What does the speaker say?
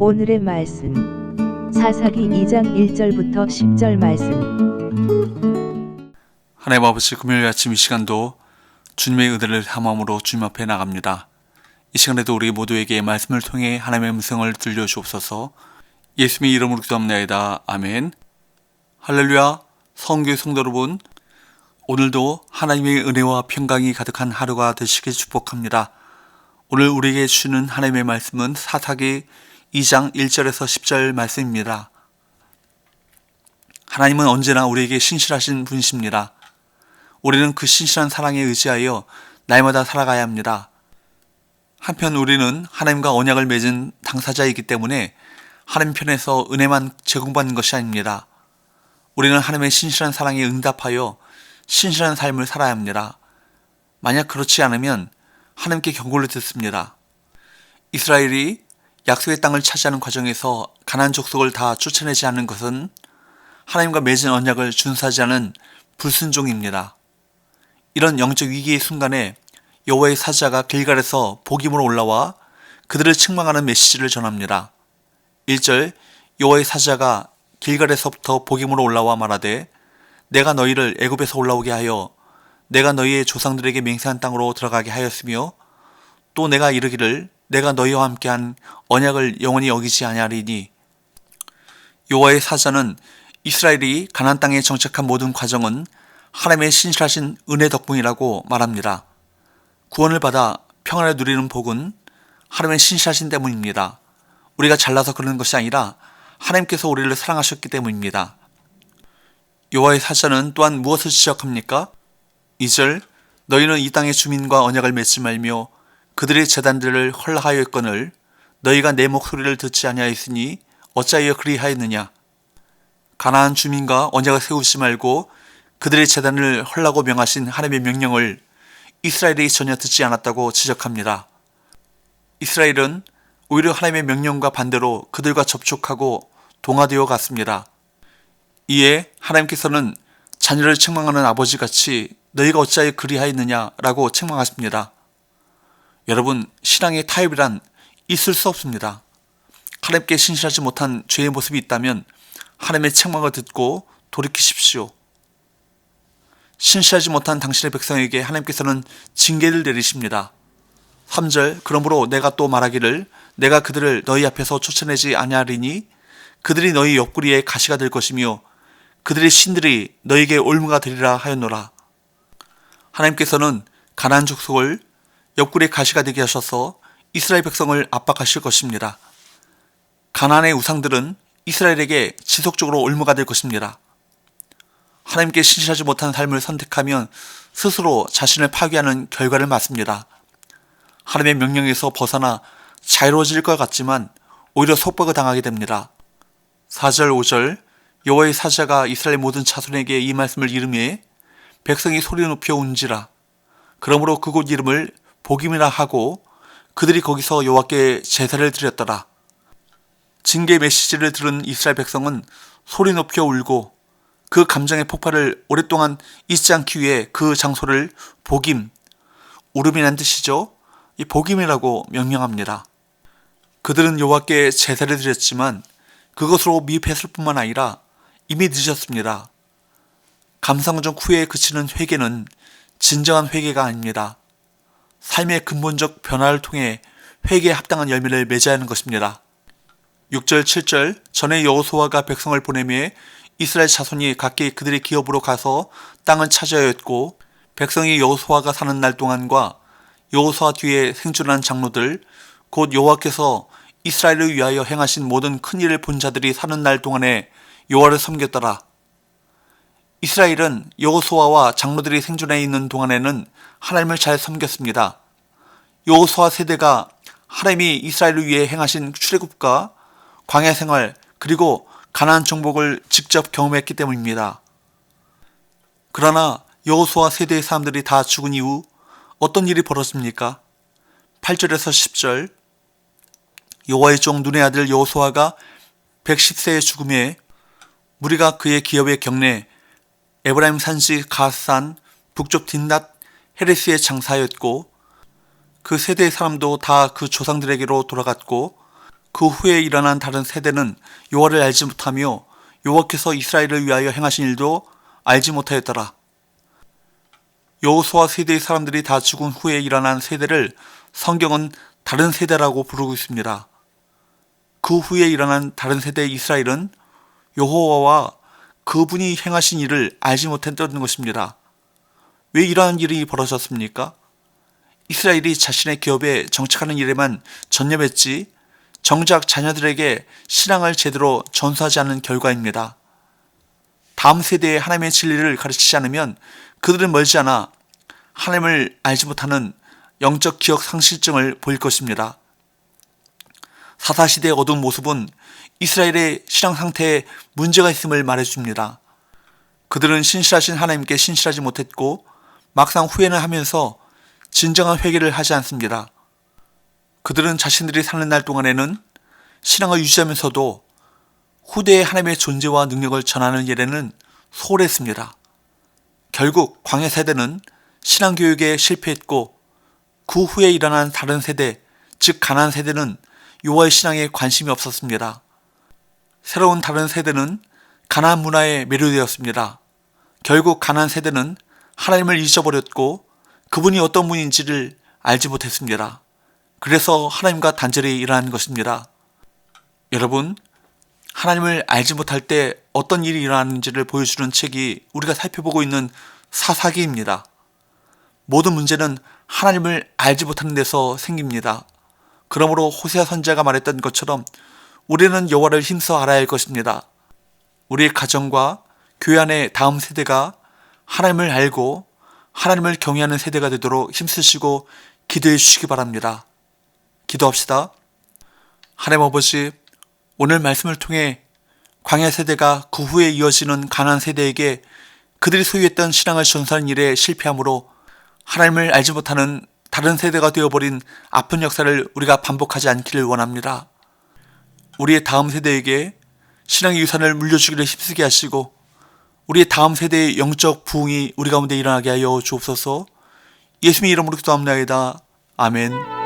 오늘의 말씀 사사기 2장 1절부터 10절 말씀 하나님 아버지 금요일 아침 이 시간도 주님의 은혜를 함함으로 주님 앞에 나갑니다. 이 시간에도 우리 모두에게 말씀을 통해 하나님의 음성을 들려주옵소서 예수님의 이름으로 기도합니다. 아멘 할렐루야 성교의 성도 여러분 오늘도 하나님의 은혜와 평강이 가득한 하루가 되시길 축복합니다. 오늘 우리에게 주는 하나님의 말씀은 사사기 2장 1절에서 10절 말씀입니다. 하나님은 언제나 우리에게 신실하신 분이십니다. 우리는 그 신실한 사랑에 의지하여 날마다 살아가야 합니다. 한편 우리는 하나님과 언약을 맺은 당사자이기 때문에 하나님 편에서 은혜만 제공받는 것이 아닙니다. 우리는 하나님의 신실한 사랑에 응답하여 신실한 삶을 살아야 합니다. 만약 그렇지 않으면 하나님께 경고를 듣습니다. 이스라엘이 약속의 땅을 차지하는 과정에서 가난 족속을 다 쫓아내지 않는 것은 하나님과 맺은 언약을 준수하지 않은 불순종입니다. 이런 영적 위기의 순간에 여호와의 사자가 길갈에서 복임으로 올라와 그들을 책망하는 메시지를 전합니다. 1절 여호와의 사자가 길갈에서부터 복임으로 올라와 말하되 내가 너희를 애굽에서 올라오게 하여 내가 너희의 조상들에게 맹세한 땅으로 들어가게 하였으며 또 내가 이르기를 내가 너희와 함께한 언약을 영원히 여기지 아니하리니 여호와의 사자는 이스라엘이 가나안 땅에 정착한 모든 과정은 하나님의 신실하신 은혜 덕분이라고 말합니다. 구원을 받아 평안을 누리는 복은 하나님의 신실하신 때문입니다. 우리가 잘나서 그러는 것이 아니라 하나님께서 우리를 사랑하셨기 때문입니다. 여호와의 사자는 또한 무엇을 지적합니까? 2절 너희는 이 땅의 주민과 언약을 맺지 말며 그들의 재단들을 헐라하였거늘 너희가 내 목소리를 듣지 아니하였으니 어찌하여 그리하였느냐 가나안 주민과 언약을 세우지 말고 그들의 재단을 헐라고 명하신 하나님의 명령을 이스라엘이 전혀 듣지 않았다고 지적합니다. 이스라엘은 오히려 하나님의 명령과 반대로 그들과 접촉하고 동화되어 갔습니다. 이에 하나님께서는 자녀를 책망하는 아버지 같이 너희가 어찌하여 그리하였느냐라고 책망하십니다. 여러분, 신앙의 타협이란 있을 수 없습니다. 하나님께 신실하지 못한 죄의 모습이 있다면 하나님의 책망을 듣고 돌이키십시오. 신실하지 못한 당신의 백성에게 하나님께서는 징계를 내리십니다. 3절 그러므로 내가 또 말하기를 내가 그들을 너희 앞에서 쫓아내지 아니하리니 그들이 너희 옆구리에 가시가 될 것이며 그들의 신들이 너에게 올무가 되리라 하였노라. 하나님께서는 가나안 족속을 옆구리에 가시가 되게 하셔서 이스라엘 백성을 압박하실 것입니다. 가나안의 우상들은 이스라엘에게 지속적으로 올무가 될 것입니다. 하나님께 신실하지 못한 삶을 선택하면 스스로 자신을 파괴하는 결과를 맞습니다. 하나님의 명령에서 벗어나 자유로워질 것 같지만 오히려 속박을 당하게 됩니다. 4절 5절 여호와의 사자가 이스라엘 모든 자손에게 이 말씀을 이름해 백성이 소리 높여 운지라 그러므로 그곳 이름을 복임이라 하고 그들이 거기서 여호와께 제사를 드렸더라. 징계 메시지를 들은 이스라엘 백성은 소리 높여 울고 그 감정의 폭발을 오랫동안 잊지 않기 위해 그 장소를 복임, 울음이란 뜻이죠. 이 복임이라고 명명합니다. 그들은 여호와께 제사를 드렸지만 그것으로 미흡했을 뿐만 아니라 이미 늦었습니다. 감상적 후에 그치는 회개는 진정한 회개가 아닙니다. 삶의 근본적 변화를 통해 회개에 합당한 열매를 맺어야 하는 것입니다. 6절 7절 전에 여호수아가 백성을 보내매 이스라엘 자손이 각기 그들의 기업으로 가서 땅을 차지하였고 백성이 여호수아가 사는 날 동안과 여호수아 뒤에 생존한 장로들 곧 여호와께서 이스라엘을 위하여 행하신 모든 큰 일을 본 자들이 사는 날 동안에 여호와를 섬겼더라. 이스라엘은 여호수아와 장로들이 생존해 있는 동안에는 하나님을 잘 섬겼습니다. 여호수아 세대가 하나님이 이스라엘을 위해 행하신 출애굽과 광야 생활 그리고 가나안 정복을 직접 경험했기 때문입니다. 그러나 여호수아 세대의 사람들이 다 죽은 이후 어떤 일이 벌어집니까? 8절에서 10절 여호와의 종 눈의 아들 여호수아가 110세의 죽음에 무리가 그의 기업의 경내 에브라임 산지 가산 북쪽 딘낫 헤레스의 장사였고 그 세대의 사람도 다 그 조상들에게로 돌아갔고 그 후에 일어난 다른 세대는 여호와를 알지 못하며 여호와께서 이스라엘을 위하여 행하신 일도 알지 못하였더라. 여호수아 세대의 사람들이 다 죽은 후에 일어난 세대를 성경은 다른 세대라고 부르고 있습니다. 그 후에 일어난 다른 세대의 이스라엘은 여호와와 그분이 행하신 일을 알지 못했던 것입니다. 왜 이러한 일이 벌어졌습니까? 이스라엘이 자신의 기업에 정착하는 일에만 전념했지 정작 자녀들에게 신앙을 제대로 전수하지 않는 결과입니다. 다음 세대에 하나님의 진리를 가르치지 않으면 그들은 멀지 않아 하나님을 알지 못하는 영적 기억 상실증을 보일 것입니다. 사사시대의 어두운 모습은 이스라엘의 신앙 상태에 문제가 있음을 말해줍니다. 그들은 신실하신 하나님께 신실하지 못했고 막상 후회는 하면서 진정한 회개를 하지 않습니다. 그들은 자신들이 사는 날 동안에는 신앙을 유지하면서도 후대의 하나님의 존재와 능력을 전하는 일에는 소홀했습니다. 결국 광야 세대는 신앙 교육에 실패했고 그 후에 일어난 다른 세대, 즉 가난 세대는 요하의 신앙에 관심이 없었습니다. 새로운 다른 세대는 가난 문화에 매료되었습니다. 결국 가난 세대는 하나님을 잊어버렸고 그분이 어떤 분인지를 알지 못했습니다. 그래서 하나님과 단절이 일어난 것입니다. 여러분, 하나님을 알지 못할 때 어떤 일이 일어나는지를 보여주는 책이 우리가 살펴보고 있는 사사기입니다. 모든 문제는 하나님을 알지 못하는 데서 생깁니다. 그러므로 호세아 선자가 말했던 것처럼 우리는 여호와를 힘써 알아야 할 것입니다. 우리의 가정과 교회 안의 다음 세대가 하나님을 알고 하나님을 경외하는 세대가 되도록 힘쓰시고 기도해 주시기 바랍니다. 기도합시다. 하나님 아버지, 오늘 말씀을 통해 광야 세대가 그 후에 이어지는 가난 세대에게 그들이 소유했던 신앙을 전수하는 일에 실패함으로 하나님을 알지 못하는 다른 세대가 되어버린 아픈 역사를 우리가 반복하지 않기를 원합니다. 우리의 다음 세대에게 신앙의 유산을 물려주기를 힘쓰게 하시고 우리의 다음 세대의 영적 부흥이 우리 가운데 일어나게 하여 주옵소서 예수님의 이름으로 기도합니다. 아멘.